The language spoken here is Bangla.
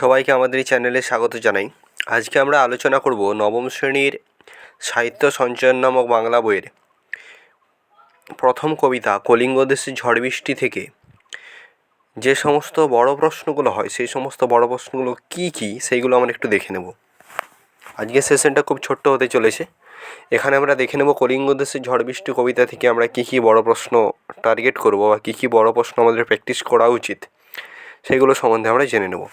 সবাইকে আমাদের এই চ্যানেলে স্বাগত জানাই। আজকে আমরা আলোচনা করব নবম শ্রেণির সাহিত্য সঞ্চয়ন নামক বাংলা বইয়ের। প্রথম কবিতা কলিঙ্গদেশের ঝড় বৃষ্টি থেকে। যে সমস্ত বড় প্রশ্নগুলো হয়, সেই সমস্ত বড় প্রশ্নগুলো কী কী, সেইগুলো আমরা একটু দেখে নেব। আজকের সেশনটা খুব ছোট্ট হতে চলেছে। এখানে আমরা দেখে নেব কলিঙ্গদেশের ঝড় বৃষ্টি কবিতা থেকে আমরা কী কী বড় প্রশ্ন টার্গেট করব বা কী কী বড় প্রশ্ন আমাদের প্র্যাকটিস করা উচিত সেগুলো সম্বন্ধে আমরা জেনে নেব।